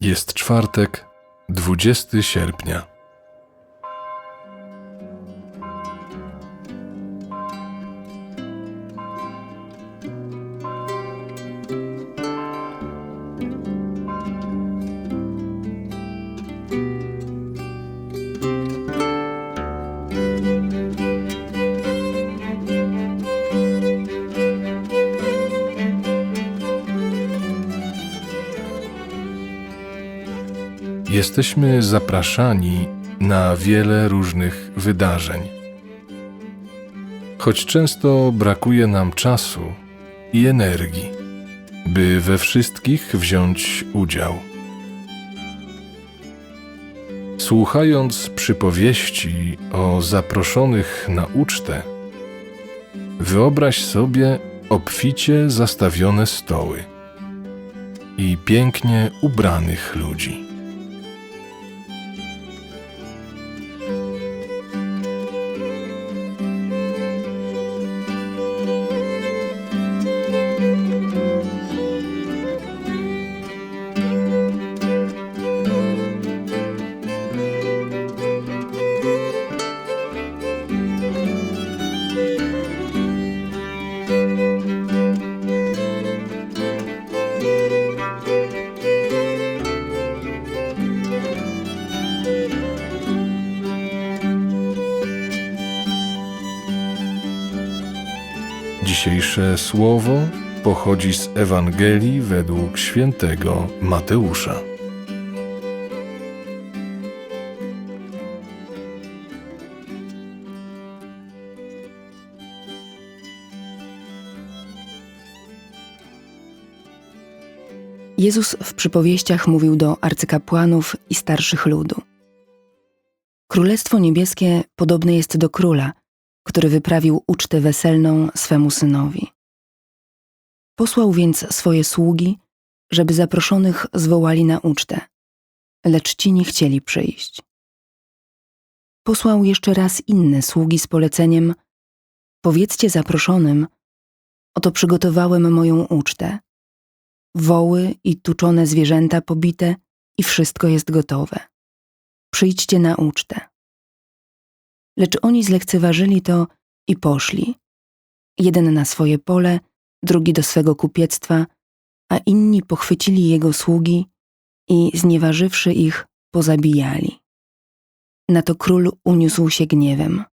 Jest czwartek, 20 sierpnia. Jesteśmy zapraszani na wiele różnych wydarzeń. Choć często brakuje nam czasu i energii, by we wszystkich wziąć udział. Słuchając przypowieści o zaproszonych na ucztę, wyobraź sobie obficie zastawione stoły i pięknie ubranych ludzi. Dzisiejsze słowo pochodzi z Ewangelii według świętego Mateusza. Jezus w przypowieściach mówił do arcykapłanów i starszych ludu. Królestwo niebieskie podobne jest do króla, który wyprawił ucztę weselną swemu synowi. Posłał więc swoje sługi, żeby zaproszonych zwołali na ucztę, lecz ci nie chcieli przyjść. Posłał jeszcze raz inne sługi z poleceniem: Powiedzcie zaproszonym, oto przygotowałem moją ucztę woły i tuczone zwierzęta pobite i wszystko jest gotowe. Przyjdźcie na ucztę. Lecz oni zlekceważyli to i poszli. Jeden na swoje pole, drugi do swego kupiectwa, a inni pochwycili jego sługi i znieważywszy ich, pozabijali. Na to król uniósł się gniewem.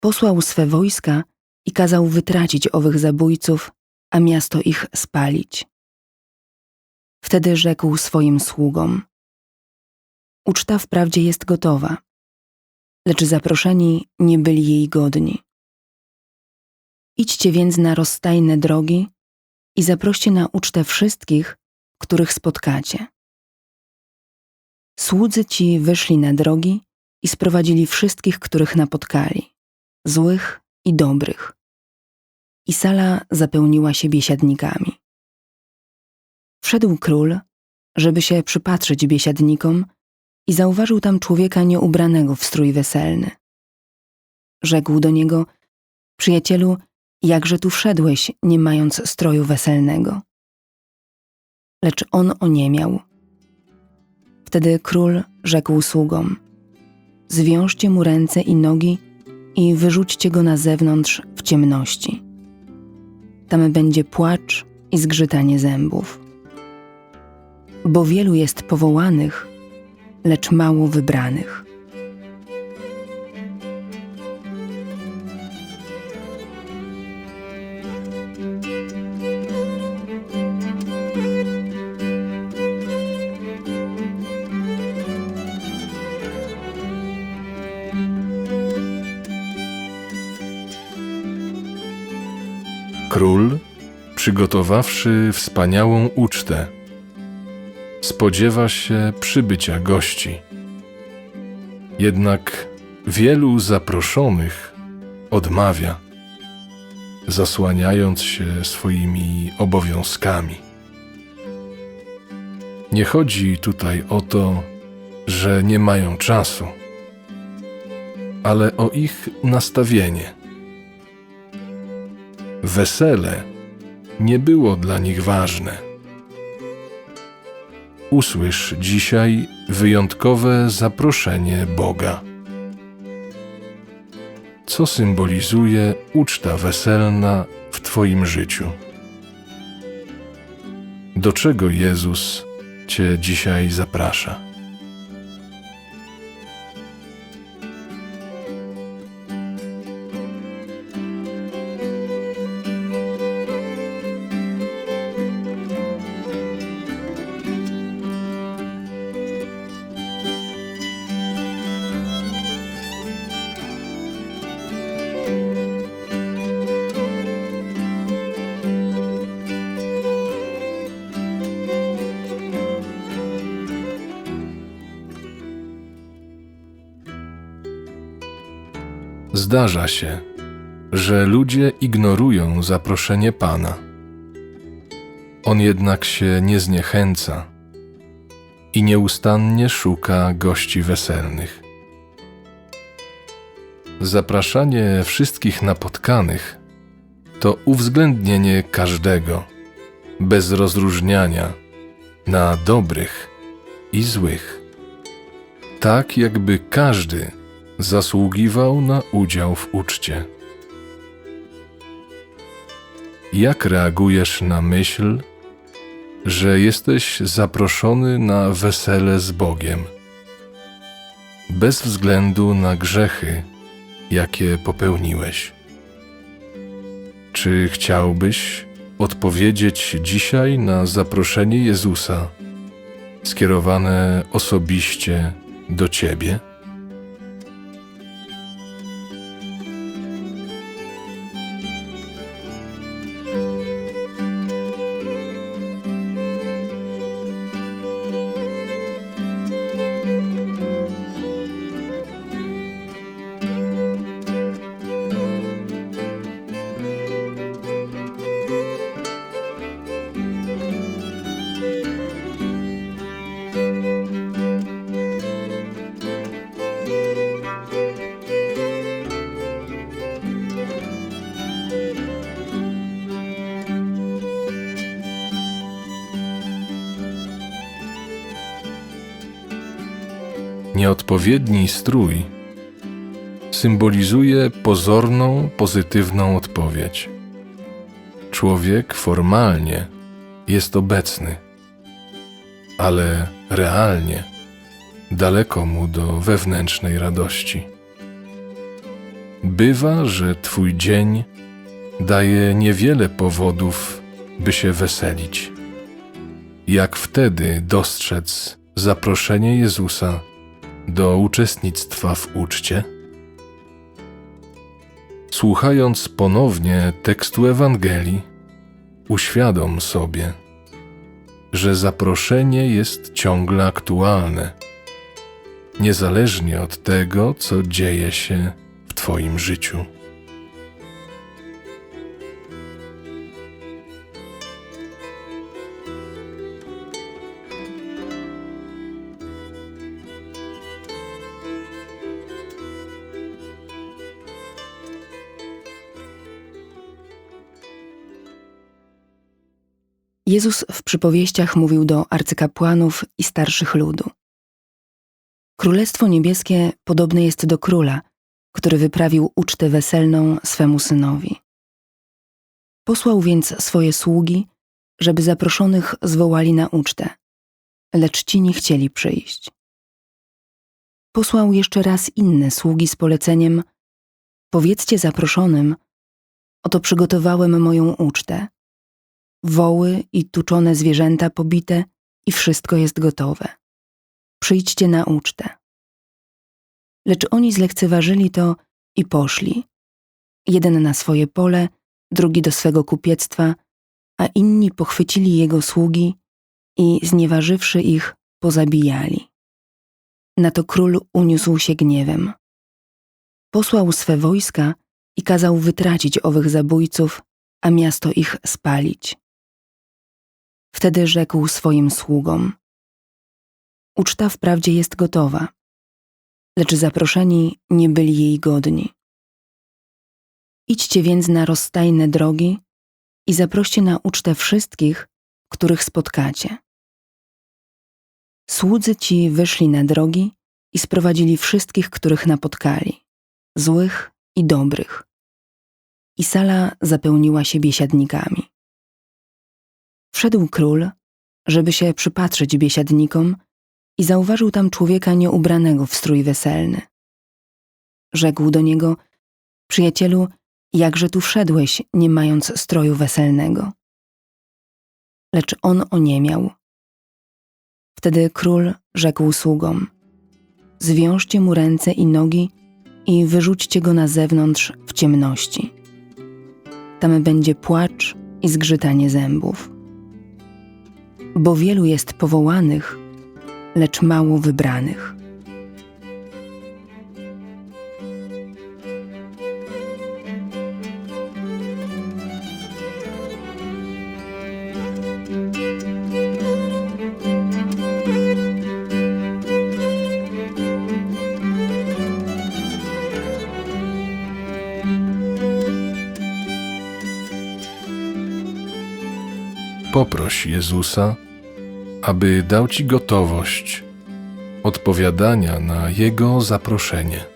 Posłał swe wojska i kazał wytracić owych zabójców, a miasto ich spalić. Wtedy rzekł swoim sługom: Uczta wprawdzie jest gotowa, lecz zaproszeni nie byli jej godni. Idźcie więc na rozstajne drogi i zaproście na ucztę wszystkich, których spotkacie. Słudzy ci wyszli na drogi i sprowadzili wszystkich, których napotkali, złych i dobrych. I sala zapełniła się biesiadnikami. Wszedł król, żeby się przypatrzyć biesiadnikom i zauważył tam człowieka nieubranego w strój weselny. Rzekł do niego, przyjacielu, jakże tu wszedłeś, nie mając stroju weselnego? Lecz on oniemiał. Wtedy król rzekł sługom, zwiążcie mu ręce i nogi i wyrzućcie go na zewnątrz w ciemności. Tam będzie płacz i zgrzytanie zębów bo wielu jest powołanych, lecz mało wybranych. Król, przygotowawszy wspaniałą ucztę, spodziewa się przybycia gości. Jednak wielu zaproszonych odmawia, zasłaniając się swoimi obowiązkami. Nie chodzi tutaj o to, że nie mają czasu, ale o ich nastawienie. Wesele nie było dla nich ważne usłysz dzisiaj wyjątkowe zaproszenie Boga. Co symbolizuje uczta weselna w Twoim życiu? Do czego Jezus Cię dzisiaj zaprasza? Zdarza się, że ludzie ignorują zaproszenie Pana. On jednak się nie zniechęca i nieustannie szuka gości weselnych. Zapraszanie wszystkich napotkanych to uwzględnienie każdego, bez rozróżniania, na dobrych i złych. Tak jakby każdy zasługiwał na udział w uczcie. Jak reagujesz na myśl, że jesteś zaproszony na wesele z Bogiem, bez względu na grzechy, jakie popełniłeś? Czy chciałbyś odpowiedzieć dzisiaj na zaproszenie Jezusa skierowane osobiście do Ciebie? Nieodpowiedni strój symbolizuje pozorną, pozytywną odpowiedź. Człowiek formalnie jest obecny, ale realnie daleko mu do wewnętrznej radości. Bywa, że Twój dzień daje niewiele powodów, by się weselić. Jak wtedy dostrzec zaproszenie Jezusa do uczestnictwa w uczcie? Słuchając ponownie tekstu Ewangelii, uświadom sobie, że zaproszenie jest ciągle aktualne, niezależnie od tego, co dzieje się w Twoim życiu. Jezus w przypowieściach mówił do arcykapłanów i starszych ludu. Królestwo niebieskie podobne jest do króla, który wyprawił ucztę weselną swemu synowi. Posłał więc swoje sługi, żeby zaproszonych zwołali na ucztę, lecz ci nie chcieli przyjść. Posłał jeszcze raz inne sługi z poleceniem: Powiedzcie zaproszonym, oto przygotowałem moją ucztę woły i tuczone zwierzęta pobite i wszystko jest gotowe. Przyjdźcie na ucztę. Lecz oni zlekceważyli to i poszli. Jeden na swoje pole, drugi do swego kupiectwa, a inni pochwycili jego sługi i znieważywszy ich, pozabijali. Na to król uniósł się gniewem. Posłał swe wojska i kazał wytracić owych zabójców, a miasto ich spalić. Wtedy rzekł swoim sługom: Uczta wprawdzie jest gotowa, lecz zaproszeni nie byli jej godni. Idźcie więc na rozstajne drogi i zaproście na ucztę wszystkich, których spotkacie. Słudzy ci wyszli na drogi i sprowadzili wszystkich, których napotkali, złych i dobrych. I sala zapełniła się biesiadnikami. Wszedł król, żeby się przypatrzeć biesiadnikom i zauważył tam człowieka nieubranego w strój weselny. Rzekł do niego, przyjacielu, jakże tu wszedłeś, nie mając stroju weselnego? Lecz on oniemiał. Wtedy król rzekł sługom, zwiążcie mu ręce i nogi i wyrzućcie go na zewnątrz w ciemności. Tam będzie płacz i zgrzytanie zębów. Bo wielu jest powołanych, lecz mało wybranych. Poproś Jezusa, aby dał ci gotowość odpowiadania na Jego zaproszenie.